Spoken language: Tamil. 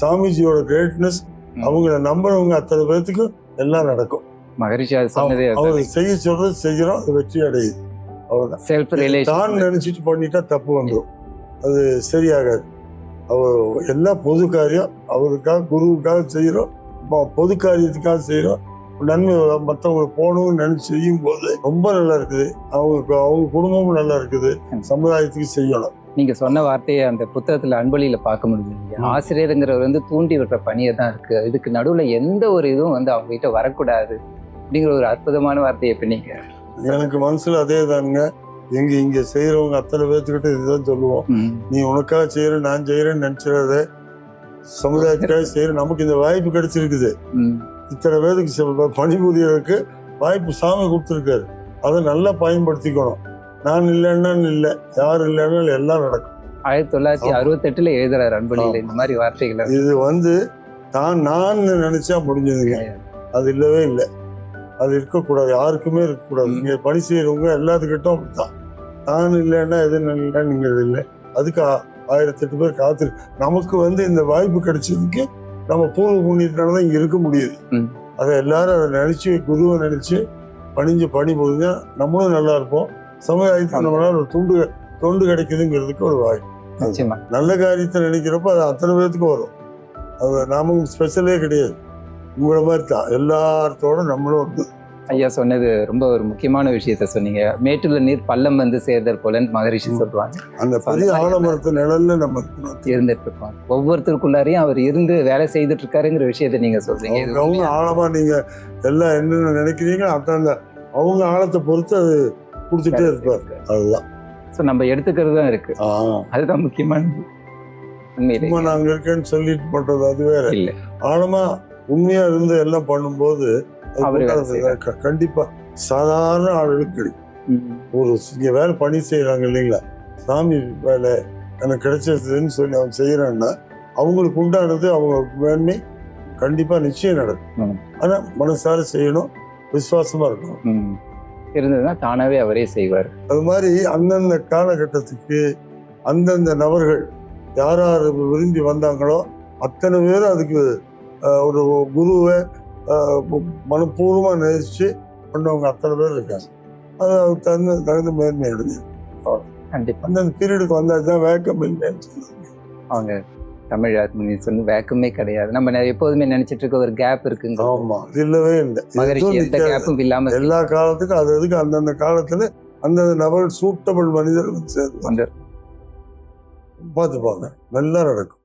சாமிஜியோட கிரேட்னஸ். அவங்கள நம்புறவங்க அத்தனை பேர்த்துக்கும் எல்லாம் நடக்கும். மகரிஷி அது சொன்னதே செய்ய சொல்றது செய்கிறோம் அது வெற்றி அடையுது. அவ்வளவுதான். செல்ஃப் தான் நினைச்சிட்டு பண்ணிட்டா தப்பு வந்துடும் அது சரியாகாது. அவர் எல்லா பொது காரியம் அவருக்காக குருவுக்காக செய்கிறோம் பொது காரியத்துக்காக செய்கிறோம் நன்மை மற்றவங்களுக்கு போகணும்னு நினைச்சு செய்யும் போது ரொம்ப நல்லா இருக்குது. அவங்க அவங்க குடும்பமும் நல்லா இருக்குது. சமுதாயத்துக்கு செய்யணும். நீங்க சொன்ன வார்த்தையை அந்த புத்தகத்துல அன்பொழியில பார்க்க முடிஞ்சது ம். ஆசிரியருங்கிறவர் வந்து தூண்டி விடுற பணியை தான் இருக்கு. இதுக்கு நடுவுல எந்த ஒரு இதுவும் வந்து அவங்க கிட்ட வரக்கூடாது அப்படிங்கிற ஒரு அற்புதமான வார்த்தையை இப்ப நீங்க எனக்கு மனசுல அதே தானுங்க. எங்க இங்க செய்யறவங்க அத்தனை பேர்த்துக்கிட்ட இதுதான் சொல்லுவோம். நீ உனக்காக செய்யற நான் செய்யறேன்னு நினைச்சிடாத. சமுதாயத்துக்காக செய்யற நமக்கு இந்த வாய்ப்பு கிடைச்சிருக்குது. இத்தனை பேருக்கு பணிபுரியறதுக்கு வாய்ப்பு சாமி கொடுத்துருக்காரு. அதை நல்லா பயன்படுத்திக்கணும். நான் இல்லைன்னா இல்லை யார் இல்லைன்னா எல்லாம் நடக்கும். ஆயிரத்தி தொள்ளாயிரத்தி. அறுபத்தெட்டுல எழுதுறாரு அன்பொழியில இந்த மாதிரி வார்த்தைகளை இது வந்து தான் நான் நினைச்சா முடிஞ்சதுங்க. அது இல்லவே இல்லை. அது இருக்கக்கூடாது யாருக்குமே இருக்கக்கூடாது. இங்க பணி செய்யறவங்க எல்லாத்துக்கிட்டும் அப்படித்தான். நான் இல்லைன்னா எது இல்லைங்கிறது இல்லை. அதுக்கு ஆ- ஆயிரத்தெட்டு பேர் காத்து நமக்கு வந்து இந்த வாய்ப்பு கிடைச்சதுக்கு நம்ம பூர்வ புண்ணியத்தினால தான் இங்க இருக்க முடியுது. அதை எல்லாரும் அதை நினைச்சு குருவை நினைச்சு பணிஞ்சு பணி போதுங்க நம்மளும் நல்லா இருப்போம். சமுதாயத்துக்கு நம்மளால ஒரு துண்டு தொண்டு கிடைக்குதுங்கிறதுக்கு ஒரு வாய்ப்பு நல்ல காரியத்தை நினைக்கிறப்ப அது அத்தனை பேர்த்துக்கும் வரும். அது நாம ஸ்பெஷலே கிடையாது. உங்களை மாதிரி தான். எல்லாத்தோட நம்மளும் வந்து ஐயா சொன்னது ரொம்ப ஒரு முக்கியமான விஷயத்த சொன்னீங்க. மேட்டுல நீர் பள்ளம் வந்து சேர்தல் போலன்னு மகரிஷி. சொல்லுவாங்க. அந்த பெரிய ஆலமரத்து நிழல்ல நம்ம. இருந்துட்டு இருக்கோம் ஒவ்வொருத்தருக்குள்ளாரையும் அவர் இருந்து வேலை செய்துட்டு இருக்காருங்கிற விஷயத்த நீங்க சொல்றீங்க. அவங்க ஆழமா நீங்க எல்லாம் என்னென்ன நினைக்கிறீங்களோ அதான் அவங்க ஆழத்தை பொறுத்து அது கொடுத்துட்டே இருப்பார். அதுதான். ஸோ நம்ம எடுத்துக்கிறது தான் இருக்கு. அதுதான் முக்கியமானது. சும்மா நாங்க இருக்கேன்னு சொல்லிட்டு பண்றது அது வேற. இல்ல. ஆழமா உண்மையா இருந்து எல்லாம் பண்ணும்போது கண்டிப்பா சாதாரண ஆளுகளுக்கு கிடைக்கும். ஒரு இங்க வேலை பணி செய்யறாங்க இல்லைங்களா? சாமி வேலை எனக்கு கிடைச்சதுன்னு சொல்லி அவங்க செய்யறாங்கன்னா அவங்களுக்கு உண்டானது அவங்க மேன்மை கண்டிப்பா நிச்சயம் நடக்கும். ஆனா மனசார செய்யணும் விசுவாசமா இருக்கணும். இருந்ததுன்னா தானாவே அவரே செய்வார். அது மாதிரி அந்தந்த காலகட்டத்துக்கு அந்தந்த நபர்கள் யார் யார் விரும்பி வந்தாங்களோ அத்தனை பேரும் அதுக்கு ஒரு குருவை மனப்பூர்வமாக நேசிச்சு பண்ணவங்க அத்தனை பேர் இருக்காங்க. அது அதுக்கு தகுந்த தகுந்த மேன்மை அடைஞ்சு கண்டிப்பா. அந்தந்த பீரியடுக்கு வந்தால் தான் வேக்கம் இல்லைன்னு சொல்லுவாங்க. அவங்க தமிழ் சொன்ன வேக்குமே கிடையாது. நம்ம எப்போதுமே நினைச்சிட்டு இருக்க ஒரு கேப் இருக்குங்க. ஆமா இல்லவே இல்லை. மகரிஷி எந்த. கேப்பும் இல்லாம எல்லா காலத்துக்கும் அது அதுக்கு அந்தந்த காலத்துல அந்தந்த நபர் சூட்டபிள் மனிதர்கள் சேர்ந்து பார்த்துப்பாங்க நல்லா நடக்கும்.